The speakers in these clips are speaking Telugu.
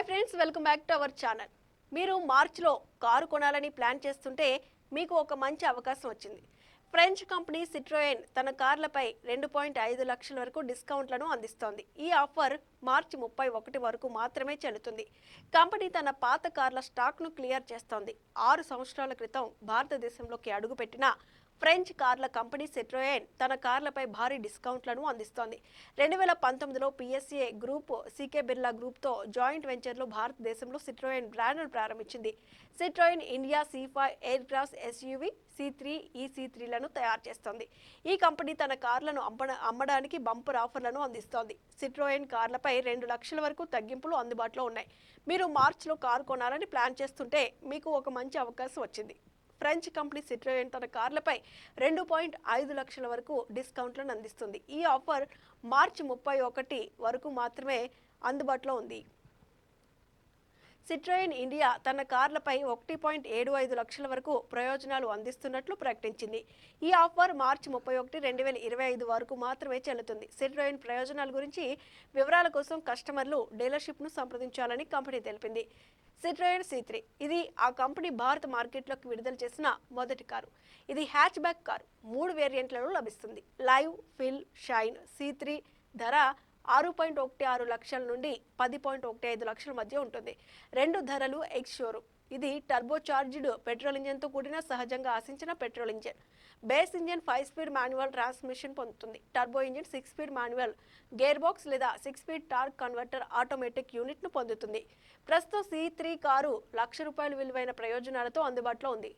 Hi friends welcome back to our channel. మీరు మార్చిలో కారు కొనాలని ప్లాన్ చేస్తుంటే మీకు ఒక మంచి అవకాశం వచ్చింది. ఫ్రెంచ్ కంపెనీ సిట్రోయన్ తన కార్లపై రెండు పాయింట్ ఐదు లక్షల వరకు డిస్కౌంట్లను అందిస్తోంది. ఈ ఆఫర్ మార్చి ముప్పై ఒకటి వరకు మాత్రమే చెల్లుతుంది. కంపెనీ తన పాత కార్ల స్టాక్ను క్లియర్ చేస్తోంది. ఆరు సంవత్సరాల క్రితం భారతదేశంలోకి అడుగుపెట్టిన ఫ్రెంచ్ కార్ల కంపెనీ సెట్రోయన్ తన కార్లపై భారీ డిస్కౌంట్లను అందిస్తోంది. రెండు వేల పంతొమ్మిదిలో పిఎస్ఏ గ్రూప్ సీకే బిర్లా గ్రూప్తో జాయింట్ వెంచర్లో భారతదేశంలో సిట్రోయన్ బ్రాండ్ను ప్రారంభించింది. Citroen India C five air cross SUV C three e C త్రీలను తయారు చేస్తోంది. ఈ కంపెనీ తన కార్లను అమ్మడానికి బంపర్ ఆఫర్లను అందిస్తోంది. సిట్రోయన్ కార్లపై రెండు లక్షల వరకు తగ్గింపులు అందుబాటులో ఉన్నాయి. మీరు మార్చ్లో కారు కొనాలని ప్లాన్ చేస్తుంటే మీకు ఒక మంచి అవకాశం వచ్చింది. ఫ్రెంచ్ కంపెనీ సిట్రోయన్ తన కార్లపై రెండు పాయింట్ ఐదు లక్షల వరకు డిస్కౌంట్లను అందిస్తుంది. ఈ ఆఫర్ మార్చి ముప్పై ఒకటి వరకు మాత్రమే అందుబాటులో ఉంది. సిట్రోయిన్ ఇండియా తన కార్లపై ఒకటి పాయింట్ ఏడు ఐదు లక్షల వరకు ప్రయోజనాలు అందిస్తున్నట్లు ప్రకటించింది. ఈ ఆఫర్ మార్చి ముప్పై ఒకటి రెండు వేల ఇరవై ఐదు వరకు మాత్రమే చెల్లుతుంది. సిట్రోయిన్ ప్రయోజనాల గురించి వివరాల కోసం కస్టమర్లు డీలర్షిప్ను సంప్రదించాలని కంపెనీ తెలిపింది. సిట్రోయిన్ సి త్రీ ఇది ఆ కంపెనీ భారత మార్కెట్లోకి విడుదల చేసిన మొదటి కారు. ఇది హ్యాచ్ బ్యాక్ కారు. మూడు వేరియంట్లలో లభిస్తుంది. Live feel shine C three ధర ఆరు పాయింట్ ఒకటి ఆరు లక్షల నుండి పది పాయింట్ ఒకటి ఐదు లక్షల మధ్య ఉంటుంది. రెండు ధరలు ఎక్స్ షోరూమ్. ఇది టర్బో చార్జ్డ్ పెట్రోల్ ఇంజన్తో కూడిన సహజంగా ఆశించిన petrol engine. Base engine five speed manual transmission పొందుతుంది. Turbo engine six speed manual gear box లేదా six speed torque converter automatic యూనిట్ను పొందుతుంది. ప్రస్తుతం సి త్రీ కారు లక్ష రూపాయల విలువైన ప్రయోజనాలతో అందుబాటులో ఉంది.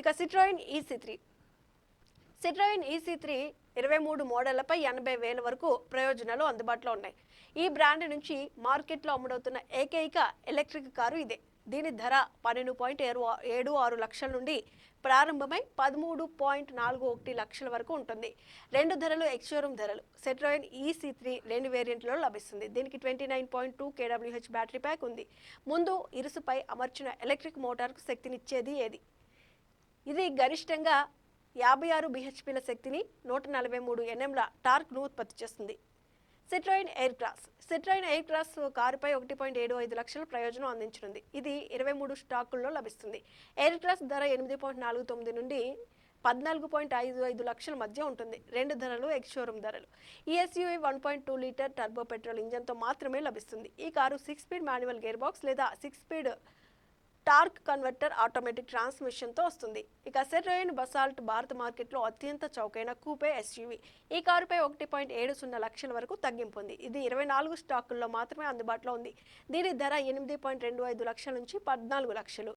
ఇక Citroen EC three. Citroen EC three ఇరవై మూడు మోడళ్ళపై ఎనభై వేల వరకు ప్రయోజనాలు అందుబాటులో ఉన్నాయి. ఈ బ్రాండ్ నుంచి మార్కెట్లో అమ్ముడవుతున్న ఏకైక ఎలక్ట్రిక్ కారు ఇదే. దీని ధర పన్నెండు పాయింట్ ఏడు ఏడు ఆరు లక్షల నుండి ప్రారంభమై పదమూడు పాయింట్ నాలుగు ఒకటి లక్షల వరకు ఉంటుంది. రెండు ధరలు ఎక్స్షోరూమ్ ధరలు. సెట్రోయిన్ ఈసీ త్రీ రెండు వేరియంట్లలో లభిస్తుంది. దీనికి ట్వంటీ నైన్ పాయింట్ టూ కేడబ్ల్యూహెచ్ బ్యాటరీ ప్యాక్ ఉంది. ముందు ఇరుసుపై అమర్చిన ఎలక్ట్రిక్ మోటార్కు శక్తినిచ్చేది ఏది? ఇది గరిష్టంగా యాభై ఆరు బిహెచ్పిల శక్తిని నూట నలభై మూడు ఎన్ఎంల టార్క్ను ఉత్పత్తి చేస్తుంది. Citroen air cross. Citroen air cross కారుపై ఒకటి పాయింట్ ఏడు ఐదు లక్షల ప్రయోజనం అందించనుంది. ఇది ఇరవై మూడు స్టాకుల్లో లభిస్తుంది. ఎయిర్ క్రాస్ ధర ఎనిమిది పాయింట్ నాలుగు తొమ్మిది నుండి పద్నాలుగు పాయింట్ ఐదు ఐదు లక్షల మధ్య ఉంటుంది. రెండు ధరలు ఎక్స్ షోరూమ్ ధరలు. ఈ one point two litre turbo petrol ఇంజన్తో మాత్రమే లభిస్తుంది. ఈ car six speed manual gear box లేదా six speed torque converter automatic ట్రాన్స్మిషన్తో వస్తుంది. ఇక సెర్రోయిన్ బసాల్ట్ భారత మార్కెట్లో అత్యంత చౌకైన కూపే ఎస్యూవి. ఈ కారుపై ఒకటి పాయింట్ ఏడు సున్నా లక్షల వరకు తగ్గింపు ఉంది. ఇది ఇరవై నాలుగు స్టాకుల్లో మాత్రమే అందుబాటులో ఉంది. దీని ధర ఎనిమిది పాయింట్ రెండు ఐదు లక్షల నుంచి పద్నాలుగు లక్షలు.